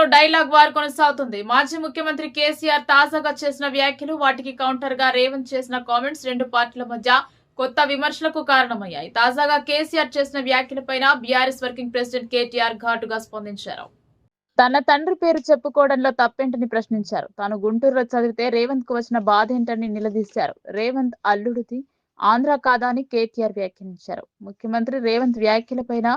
జిల్లాలో dialogue war కొనసాగుతుంది. మాజీ ముఖ్యమంత్రి కేసీఆర్ తాజాగా చేసిన వ్యాఖ్యలు వాటికి కౌంటర్గా రేవంత్ చేసిన కామెంట్స్ రెండు పార్టీల మధ్య కొత్త విమర్శలకు కారణమయ్యాయి. తాజాగా కేసీఆర్ చేసిన వ్యాఖ్యలపైన బీఆర్ఎస్ వర్కింగ్ ప్రెసిడెంట్ కేటీఆర్ ఘాటుగా స్పందించారు. తన తండ్రి పేరు చెప్పుకోవడంలో తప్పేంటని ప్రశ్నించారు. తాను గుంటూరులో చదివితే రేవంత్కు వచ్చిన బాధ ఏంటని నిలదీశారు. రేవంత్ అల్లుడిది ఆంధ్ర కాదా అని కేటీఆర్ వ్యాఖ్యానించారు. ముఖ్యమంత్రి రేవంత్ వ్యాఖ్యలపైన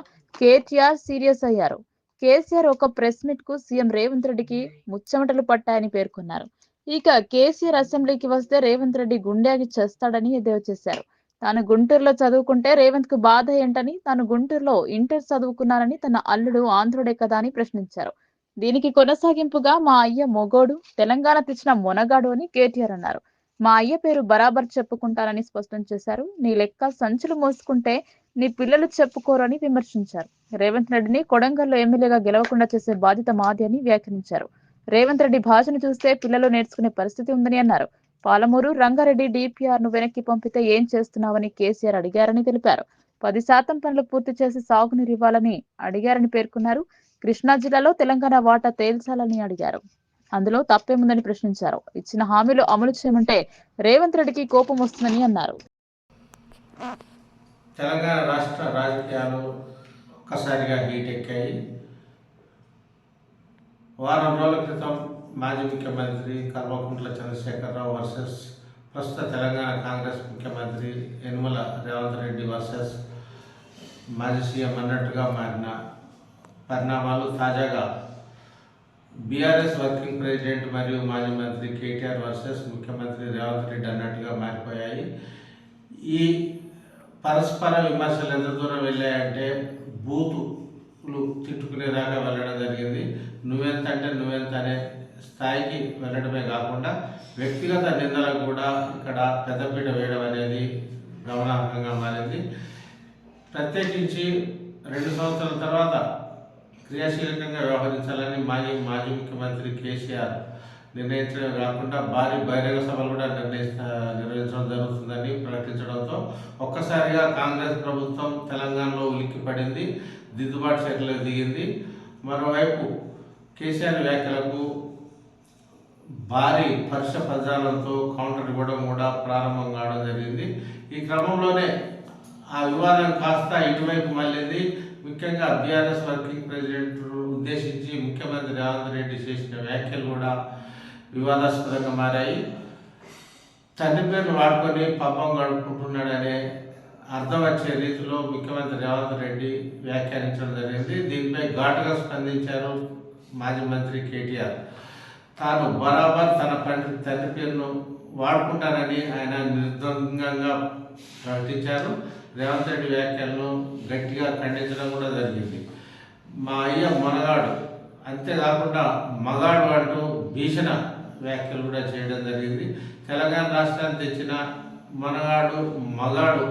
కేటీఆర్ సీరియస్ అయ్యారు. కేసీఆర్ ఒక ప్రెస్ మీట్కు సీఎం రేవంత్ రెడ్డికి ముచ్చమటలు పట్టాయని పేర్కొన్నారు. ఇక కేసీఆర్ అసెంబ్లీకి వస్తే రేవంత్ రెడ్డి గుండెకి చేస్తాడని ఎద్దేవా చేశారు. తాను గుంటూరులో చదువుకుంటే రేవంత్కు బాధ ఏంటని తాను గుంటూరులో ఇంటర్ చదువుకున్నానని తన అల్లుడు ఆంధ్రుడే కదా అని ప్రశ్నించారు. దీనికి కొనసాగింపుగా మా అయ్య మొగోడు తెలంగాణ తెచ్చిన మొనగాడు అని కేటీఆర్ అన్నారు. మా అయ్య పేరు బరాబర్ చెప్పుకుంటానని స్పష్టం చేశారు. నీ లెక్క సంచులు మోసుకుంటే నీ పిల్లలు చెప్పుకోరు అని విమర్శించారు. రేవంత్ రెడ్డిని కొడంగల్లో ఎమ్మెల్యేగా గెలవకుండా చేసే బాధ్యత మాది అని వ్యాఖ్యానించారు. రేవంత్ రెడ్డి భాషను చూస్తే పిల్లలు నేర్చుకునే పరిస్థితి ఉందని అన్నారు. పాలమూరు రంగారెడ్డి డిపిఆర్ను వెనక్కి పంపితే ఏం చేస్తున్నావని కేసీఆర్ అడిగారని తెలిపారు. పది శాతం పనులు పూర్తి చేసి సాగునీరు ఇవ్వాలని అడిగారని పేర్కొన్నారు. కృష్ణా జిల్లాలో తెలంగాణ వాటా తేల్చాలని అడిగారు. అందులో తప్పేముందని ప్రశ్నించారు. ఇచ్చిన హామీలు అమలు చేయమంటే రేవంత్ రెడ్డికి కోపం వస్తుందని అన్నారు. తెలంగాణ రాష్ట్ర రాజకీయాలు ఒక్కసారిగా హీట్ ఎక్కాయి. వారం రోజుల క్రితం మాజీ ముఖ్యమంత్రి కల్వకుంట్ల చంద్రశేఖరరావు వర్సెస్ ప్రస్తుత తెలంగాణ కాంగ్రెస్ ముఖ్యమంత్రి యనుమల రేవంత్ రెడ్డి వర్సెస్ మాజీ సీఎం అన్నట్టుగా మారిన పరిణామాలు తాజాగా బీఆర్ఎస్ వర్కింగ్ ప్రెసిడెంట్ మరియు మాజీ మంత్రి కేటీఆర్ వర్సెస్ ముఖ్యమంత్రి రేవంత్ రెడ్డి అన్నట్టుగా మారిపోయాయి. ఈ పరస్పర విమర్శలు ఎంత దూరం వెళ్ళాయంటే బూతులు తిట్టుకునేదాకా వెళ్ళడం జరిగింది. నువ్వెంత అంటే నువ్వెంత అనే స్థాయికి వెళ్ళడమే కాకుండా వ్యక్తిగత నిందలకు కూడా ఇక్కడ పెద్దపీట వేయడం అనేది గమనార్హంగా మారింది. ప్రత్యేకించి రెండు సంవత్సరాల తర్వాత క్రియాశీలకంగా వ్యవహరించాలని మాజీ మాజీ ముఖ్యమంత్రి కేసీఆర్ నిర్ణయించడం కాకుండా భారీ బహిరంగ సభలు కూడా నిర్ణయిస్త నిర్వహించడం జరుగుతుందని ప్రకటించడంతో ఒక్కసారిగా కాంగ్రెస్ ప్రభుత్వం తెలంగాణలో ఉలిక్కి పడింది దిద్దుబాటు చర్యలు దిగింది. మరోవైపు కేసీఆర్ వ్యాఖ్యలకు భారీ పరుష పదాలతో కౌంటర్ ఇవ్వడం కూడా ప్రారంభం కావడం జరిగింది. ఈ క్రమంలోనే ఆ వివాదం కాస్త ఇటువైపు మళ్ళింది. ముఖ్యంగా బీఆర్ఎస్ వర్కింగ్ ప్రెసిడెంట్ ఉద్దేశించి ముఖ్యమంత్రి రేవంత్ రెడ్డి చేసిన వ్యాఖ్యలు కూడా వివాదాస్పదంగా మారాయి. తండ్రి పేరును వాడుకొని పాపం గడుపుకుంటున్నాడనే అర్థం వచ్చే రీతిలో ముఖ్యమంత్రి రేవంత్ రెడ్డి వ్యాఖ్యానించడం జరిగింది. దీనిపై ఘాటుగా స్పందించారు మాజీ మంత్రి కేటీఆర్. తాను బరాబర్ తన తండ్రి తండ్రి పేరును వాడుకుంటానని ఆయన నిర్ద్వందంగా ప్రకటించారు. రేవంత్ రెడ్డి వ్యాఖ్యలను గట్టిగా ఖండించడం కూడా జరిగింది. మా అయ్య మొనగాడు. అంతేకాకుండా మగాడు అంటూ భీషణ వ్యాఖ్యలు కూడా చేయడం జరిగింది. తెలంగాణ రాష్ట్రాన్ని తెచ్చిన మనగాడు మగాడు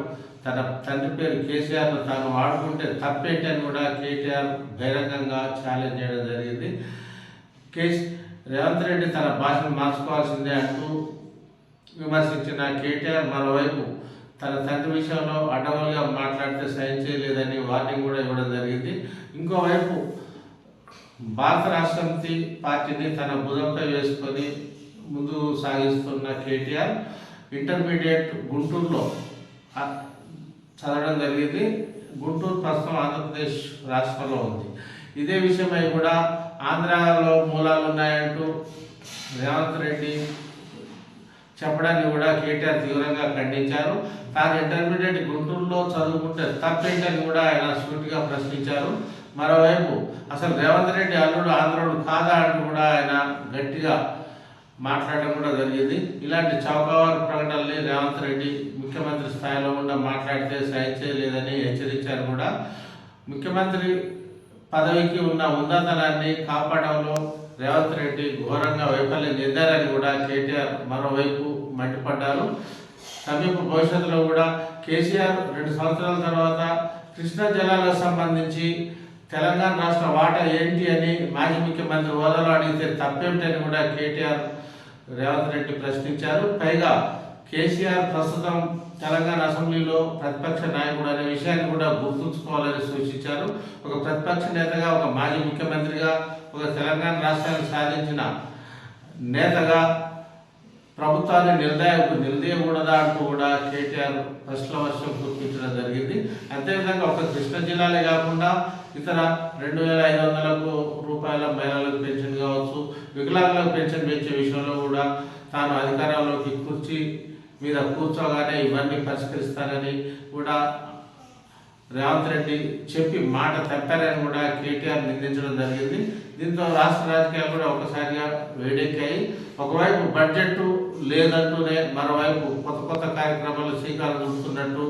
తన తండ్రి పేరు కేసీఆర్ను తాను వాడుకుంటే తప్పేంటని కూడా కేటీఆర్ బహిరంగంగా ఛాలెంజ్ చేయడం జరిగింది. కేస్ రేవంత్ రెడ్డి తన భాషను మార్చుకోవాల్సిందే అంటూ విమర్శించిన కేటీఆర్ మరోవైపు తన తండ్రి విషయంలో అడ్డగోలుగా మాట్లాడితే సైన్ చేయలేదని వార్నింగ్ కూడా ఇవ్వడం జరిగింది. ఇంకోవైపు భారత రాష్ట్రపతి పార్టీని తన భుజంపై వేసుకొని ముందు సాగిస్తున్న కేటీఆర్ ఇంటర్మీడియట్ గుంటూరులో చదవడం జరిగింది. గుంటూరు ప్రస్తుతం ఆంధ్రప్రదేశ్ రాష్ట్రంలో ఉంది. ఇదే విషయమై కూడా ఆంధ్రాలో మూలాలు ఉన్నాయంటూ రేవంత్ రెడ్డి చెప్పడాన్ని కూడా కేటీఆర్ తీవ్రంగా ఖండించారు. తాను ఇంటర్మీడియట్ గుంటూరులో చదువుకుంటే తప్పేంటని కూడా ఆయన సూటిగా ప్రశ్నించారు. మరోవైపు అసలు రేవంత్ రెడ్డి అల్లుడు ఆంధ్రుడు కాదా అని కూడా ఆయన గట్టిగా మాట్లాడడం కూడా జరిగింది. ఇలాంటి చౌకవారు ప్రకటనల్ని రేవంత్ రెడ్డి ముఖ్యమంత్రి స్థాయిలో కూడా మాట్లాడితే సహించలేదని హెచ్చరించారు కూడా. ముఖ్యమంత్రి పదవికి ఉన్న ఉన్నతనాన్ని కాపాడంలో రేవంత్ రెడ్డి ఘోరంగా వైఫల్యం చెందారని కూడా కేటీఆర్ మరోవైపు మండిపడ్డారు. సమీప భవిష్యత్తులో కూడా కేసీఆర్ రెండు సంవత్సరాల తర్వాత కృష్ణా జలాలకు సంబంధించి తెలంగాణ రాష్ట్ర వాటా ఏంటి అని మాజీ ముఖ్యమంత్రి హోదాలో అడిగితే తప్పేమిటని కూడా కేటీఆర్ రేవంత్ రెడ్డి ప్రశ్నించారు. పైగా కేసీఆర్ ప్రస్తుతం తెలంగాణ అసెంబ్లీలో ప్రతిపక్ష నాయకుడు అనే విషయాన్ని కూడా గుర్తుంచుకోవాలని సూచించారు. ఒక ప్రతిపక్ష నేతగా ఒక మాజీ ముఖ్యమంత్రిగా ఒక తెలంగాణ రాష్ట్రాన్ని సాధించిన నేతగా ప్రభుత్వాన్ని నిర్దయ నిలదీయకూడదా అంటూ కూడా కేటీఆర్ ప్రశ్న వర్షం గుర్తించడం జరిగింది. అంతేవిధంగా ఒక కృష్ణా జిల్లాలే కాకుండా ఇతర రెండు వేల ఐదు వందలకు రూపాయల మహిళలకు పెన్షన్ కావచ్చు వికలాంగులకు పెన్షన్ పెంచే విషయంలో కూడా తాను అధికారంలోకి కుర్చీ మీద కూర్చోగానే ఇవన్నీ పరిష్కరిస్తానని కూడా రేవంత్ రెడ్డి చెప్పి మాట తప్పారని కూడా కేటీఆర్ నిందించడం జరిగింది. దీంతో రాష్ట్ర రాజకీయాలు కూడా ఒకసారిగా వేడెక్కాయి. ఒకవైపు బడ్జెట్ లేదంటూనే మరోవైపు కొత్త కొత్త కార్యక్రమాలు శ్రీకారం చుడుతున్నట్టు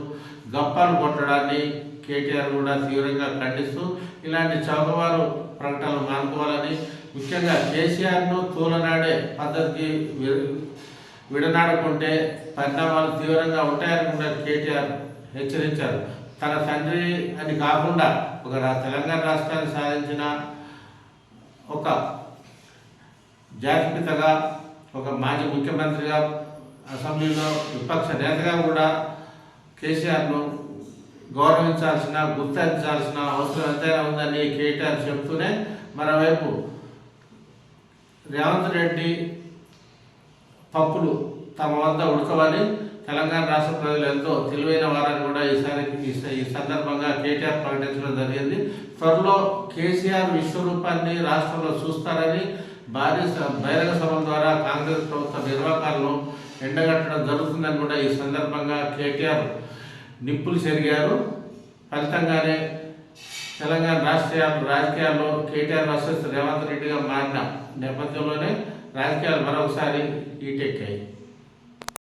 గప్పాలు కొట్టడాన్ని కేటీఆర్ కూడా తీవ్రంగా ఖండిస్తూ ఇలాంటి చౌకవారు ప్రకటనలు మానుకోవాలని ముఖ్యంగా కేసీఆర్ను తూలనాడే పద్ధతికి విడనాడుకుంటే విడనాడకుంటే పరిణామాలు తీవ్రంగా ఉంటాయని కూడా కేటీఆర్ హెచ్చరించారు. తన తండ్రి అని కాకుండా ఒక తెలంగాణ రాష్ట్రాన్ని సాధించిన ఒక జాతిపితగా ఒక మాజీ ముఖ్యమంత్రిగా అసెంబ్లీలో విపక్ష నేతగా కూడా కేసీఆర్ను గౌరవించాల్సిన గుర్తించాల్సిన అవసరం ఎంతైనా ఉందని కేటీఆర్ చెప్తూనే మరోవైపు రేవంత్ రెడ్డి పప్పులు తమ వద్ద ఉడకవని తెలంగాణ రాష్ట్ర ప్రజలు ఎంతో తెలివైన వారని కూడా ఈసారి ఈ ఈ సందర్భంగా కేటీఆర్ ప్రకటించడం జరిగింది. త్వరలో కేసీఆర్ విశ్వరూపాన్ని రాష్ట్రంలో చూస్తారని భారీ బహిరంగ సభ ద్వారా కాంగ్రెస్ ప్రభుత్వ నిర్వాహకాలను ఎండగట్టడం జరుగుతుందని కూడా ఈ సందర్భంగా కేటీఆర్ నిప్పులు చెరిగారు. ఫలితంగానే తెలంగాణ రాష్ట్రీయ రాజకీయాల్లో కేటీఆర్ వర్సెస్ రేవంత్ రెడ్డిగా మారిన నేపథ్యంలోనే రాజకీయాలు మరొకసారి ఈటెక్కాయి